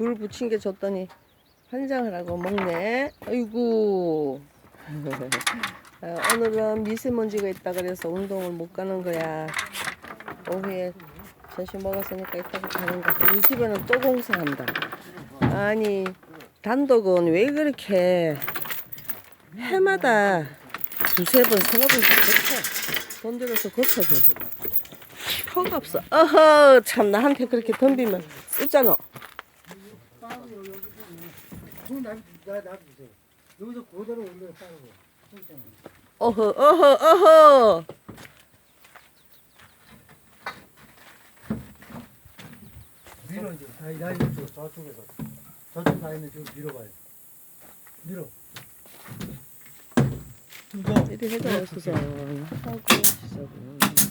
굴 부친 게 줬더니 환장을 하고 먹네. 아이고. 어, 오늘은 미세먼지가 있다 그래서 운동을 못 가는 거야. 오후에 점심 먹었으니까 이따가 가는 거. 우리 집에는 또 공사한다. 아니 단독은 왜 그렇게 해마다 두세 번, 세네 번씩 고쳐. 돈 들여서 고쳐줘. 표가 없어. 어허, 참, 나한테 그렇게 덤비면 쓰잖아. 손 놔, 놔, 놔주세요. 여기서 그대로 올려 따르고. 어허, 어허, 어허. 밀어 이제 다 나, 저, 저쪽에서 저쪽 다 있는 저 밀어봐요. 밀어. 해가 없어서 하고 시작은.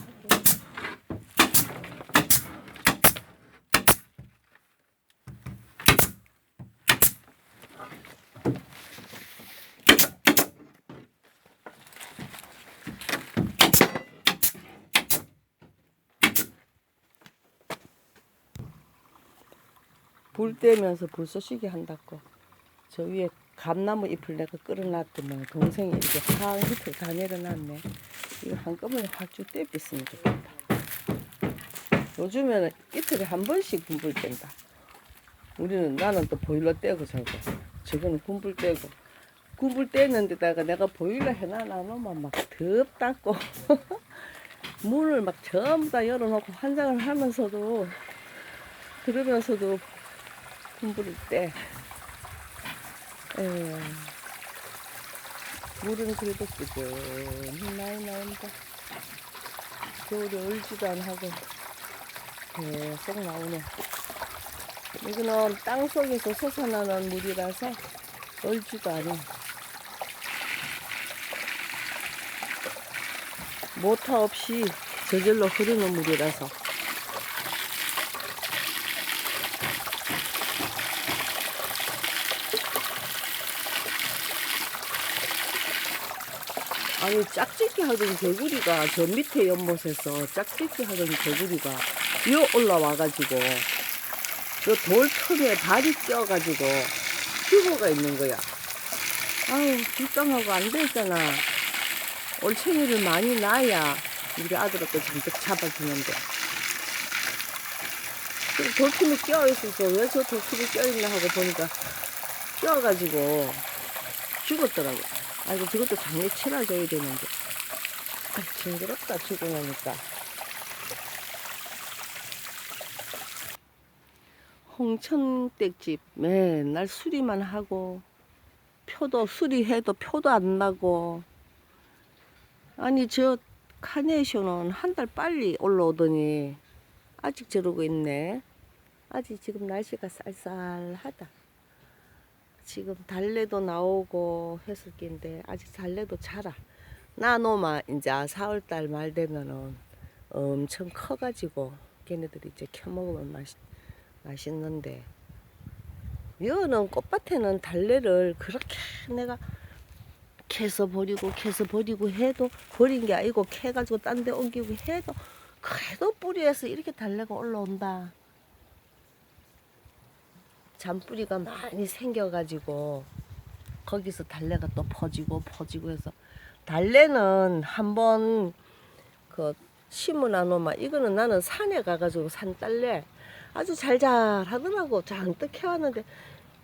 불 떼면서 불 쏘 시게 한다고. 저 위에 감나무 잎을 내가 끌어놨더만 동생이 이렇게 확 밑으로 다 내려놨네. 이거 한꺼번에 확 쭉 떼pis으면 좋겠다. 요즘에는 이틀에 한 번씩 군불 뗀다. 우리는 나는 또 보일러 떼고 살고 저거는 군불 떼고 군불 떼는 데다가 내가 보일러 해놔놓으면 막 덥다고 문을 막 전부 다 열어놓고 환장을 하면서도 그러면서도 군불을 떼. 에휴, 물은 그래도 뜨거운 많이 나온다. 겨울에 얼지도 안 하고 계속 나오네. 이거는 땅 속에서 솟아나는 물이라서 얼지도 않아. 모터 없이 저절로 흐르는 물이라서. 아니 짝짓기 하던 개구리가 저 밑에 연못에서 짝짓기 하던 개구리가 요 올라와가지고 요돌 틈에 발이 껴가지고 휴고가 있는 거야. 아유 불쌍하고 안 되잖아. 올챙이를 많이 낳아야 우리 아들하고 잔뜩 잡아주는데. 그 돌틈이 껴있어서 왜 저 돌틈이 껴있나 하고 보니까 껴가지고 죽었더라고. 아이고 저것도 장례 치러줘야 되는데. 아 징그럽다 죽고 나니까. 홍천댁집 맨날 수리만 하고 표도 수리해도 표도 안 나고. 아니 저 카네이션은 한 달 빨리 올라오더니 아직 저러고 있네. 아직 지금 날씨가 쌀쌀하다 지금 달래도 나오고 했을 낀데 아직 달래도 자라. 나노마 이제 4월달 말 되면은 엄청 커가지고 걔네들이 이제 켜먹으면 맛 맛있는데 여는 꽃밭에는 달래를 그렇게 내가 캐서 버리고 캐서 버리고 해도 버린 게 아니고 캐가지고 딴 데 옮기고 해도 그래도 뿌리에서 이렇게 달래가 올라온다. 잔뿌리가 많이 생겨가지고 거기서 달래가 또 퍼지고 퍼지고 해서 달래는 한번 그 심으나 놓으면 이거는 나는 산에 가가지고 산 달래 아주 잘잘 하더라고 잔뜩 해왔는데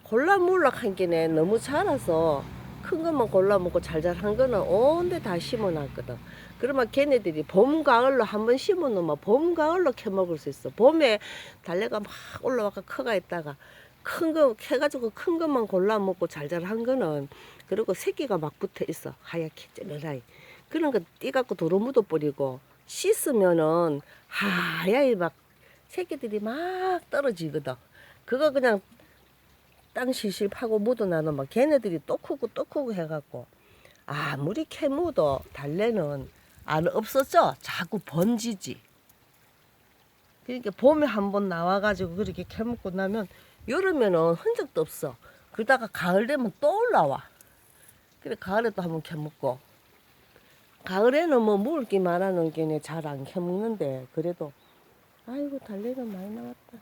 골라물락한 게네 너무 자라서 큰 것만 골라 먹고 잘잘 한 거는 온데 다 심어 놨거든. 그러면 걔네들이 봄 가을로 한 번 심어 놓으면 봄 가을로 캐 먹을 수 있어. 봄에 달래가 막 올라와가 커가 있다가 큰 거 캐가지고 큰 것만 골라 먹고 잘잘한 거는 그리고 새끼가 막 붙어 있어. 하얗게 쩌르라이. 그런 거 띠갖고 도로 묻어 버리고 씻으면은 하얗게 막 새끼들이 막 떨어지거든. 그거 그냥 땅 실실 파고 묻어놔놓으면 막 걔네들이 또 크고 또 크고 해갖고 아무리 캐묻어 달래는 안 없어져. 자꾸 번지지. 그러니까 봄에 한 번 나와가지고 그렇게 캐묻고 나면 여름에는 흔적도 없어. 그러다가 가을 되면 또 올라와. 그래 가을에 또 한번 캐먹고. 가을에는 뭐 먹을 게 많아는 게네 잘 안 캐먹는데 그래도 아이고 달래가 많이 나왔다.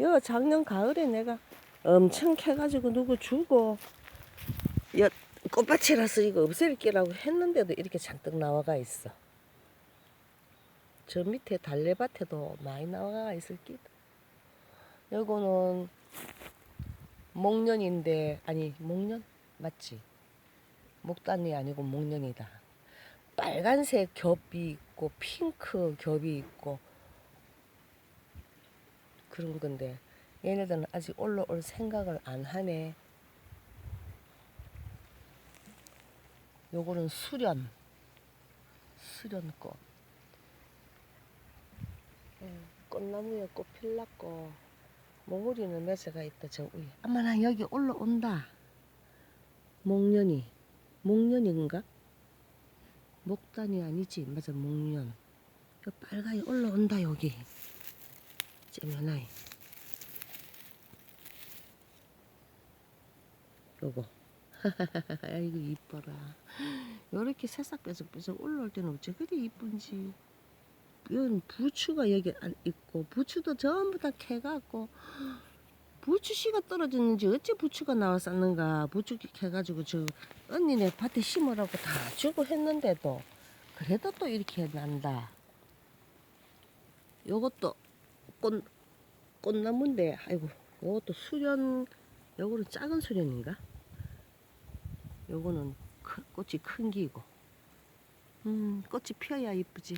여 작년 가을에 내가 엄청 캐가지고 누구 주고 여 꽃밭이라서 이거 없앨게라고 했는데도 이렇게 잔뜩 나와가 있어. 저 밑에 달래밭에도 많이 나와가 있을 끼다. 요거는 목련인데 아니 목련 맞지? 목단이 아니고 목련이다. 빨간색 겹이 있고 핑크 겹이 있고 그런 건데 얘네들은 아직 올라올 생각을 안 하네. 요거는 수련 수련꽃 예, 꽃나무에 꽃 필났고 몽우리는 매세가 있다 저 위에. 아마나 여기 올라온다. 목련이 목련인가? 목단이 아니지. 맞아 목련. 요 빨가이 올라온다 여기. 째면아이. 요거. 아이고 이뻐라. 요렇게 새싹 뾰족뾰족 올라올 때는 어째 그리 이쁜지 이건 부추가 여기 안 있고 부추도 전부 다 캐갖고 부추 씨가 떨어졌는지 어째 부추가 나왔었는가 부추 캐가지고 저 언니네 밭에 심으라고 다 주고 했는데도 그래도 또 이렇게 난다. 요것도 꽃 꽃나무인데 아이고 요것도 수련 요거는 작은 수련인가? 요거는 큰- 꽃이 큰 기고. 음 꽃이 피어야 이쁘지